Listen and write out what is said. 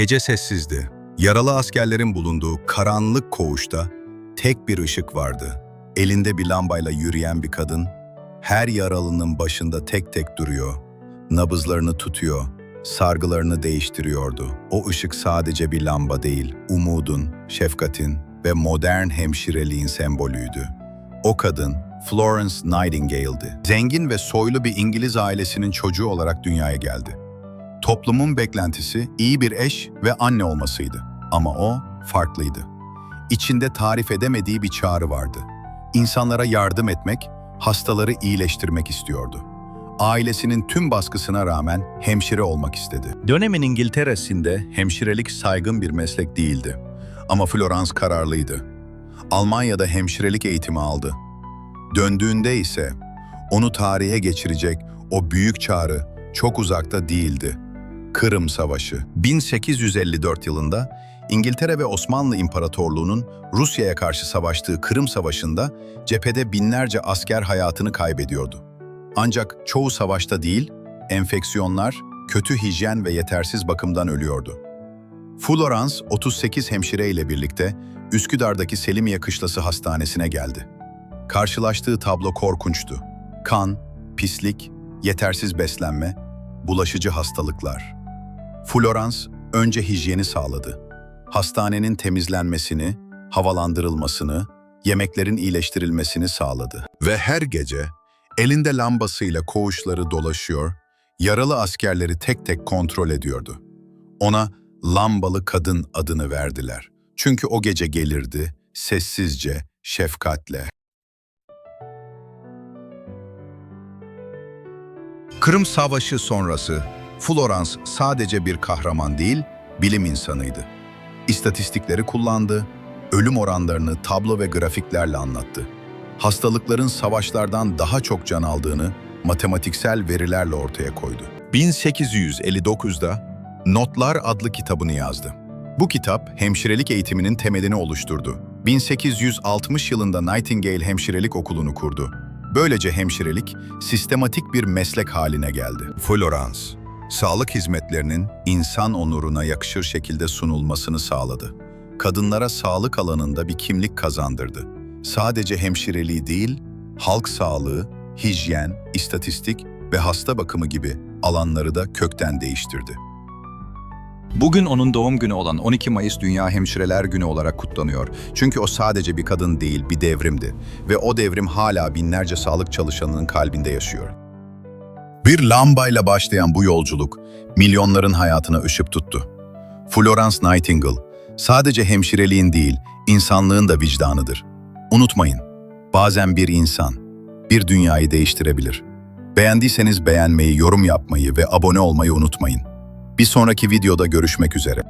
Gece sessizdi. Yaralı askerlerin bulunduğu karanlık koğuşta tek bir ışık vardı. Elinde bir lambayla yürüyen bir kadın, her yaralının başında tek tek duruyor. Nabızlarını tutuyor, sargılarını değiştiriyordu. O ışık sadece bir lamba değil, umudun, şefkatin ve modern hemşireliğin sembolüydü. O kadın Florence Nightingale'di. Zengin ve soylu bir İngiliz ailesinin çocuğu olarak dünyaya geldi. Toplumun beklentisi iyi bir eş ve anne olmasıydı. Ama o farklıydı. İçinde tarif edemediği bir çağrı vardı. İnsanlara yardım etmek, hastaları iyileştirmek istiyordu. Ailesinin tüm baskısına rağmen hemşire olmak istedi. Dönemin İngiltere'sinde hemşirelik saygın bir meslek değildi. Ama Florence kararlıydı. Almanya'da hemşirelik eğitimi aldı. Döndüğünde ise onu tarihe geçirecek o büyük çağrı çok uzakta değildi. Kırım Savaşı. 1854 yılında İngiltere ve Osmanlı İmparatorluğu'nun Rusya'ya karşı savaştığı Kırım Savaşı'nda cephede binlerce asker hayatını kaybediyordu. Ancak çoğu savaşta değil, enfeksiyonlar, kötü hijyen ve yetersiz bakımdan ölüyordu. Florence 38 hemşire ile birlikte Üsküdar'daki Selimiye Kışlası Hastanesi'ne geldi. Karşılaştığı tablo korkunçtu. Kan, pislik, yetersiz beslenme, bulaşıcı hastalıklar. Florence önce hijyeni sağladı. Hastanenin temizlenmesini, havalandırılmasını, yemeklerin iyileştirilmesini sağladı. Ve her gece elinde lambasıyla koğuşları dolaşıyor, yaralı askerleri tek tek kontrol ediyordu. Ona lambalı kadın adını verdiler. Çünkü o gece gelirdi, sessizce, şefkatle. Kırım Savaşı sonrası Florence sadece bir kahraman değil, bilim insanıydı. İstatistikleri kullandı, ölüm oranlarını tablo ve grafiklerle anlattı. Hastalıkların savaşlardan daha çok can aldığını matematiksel verilerle ortaya koydu. 1859'da Notlar adlı kitabını yazdı. Bu kitap hemşirelik eğitiminin temelini oluşturdu. 1860 yılında Nightingale Hemşirelik Okulu'nu kurdu. Böylece hemşirelik sistematik bir meslek haline geldi. Florence, sağlık hizmetlerinin insan onuruna yakışır şekilde sunulmasını sağladı. Kadınlara sağlık alanında bir kimlik kazandırdı. Sadece hemşireliği değil, halk sağlığı, hijyen, istatistik ve hasta bakımı gibi alanları da kökten değiştirdi. Bugün onun doğum günü olan 12 Mayıs Dünya Hemşireler Günü olarak kutlanıyor. Çünkü o sadece bir kadın değil, bir devrimdi. Ve o devrim hala binlerce sağlık çalışanının kalbinde yaşıyor. Bir lambayla başlayan bu yolculuk milyonların hayatına ışık tuttu. Florence Nightingale sadece hemşireliğin değil, insanlığın da vicdanıdır. Unutmayın, bazen bir insan bir dünyayı değiştirebilir. Beğendiyseniz beğenmeyi, yorum yapmayı ve abone olmayı unutmayın. Bir sonraki videoda görüşmek üzere.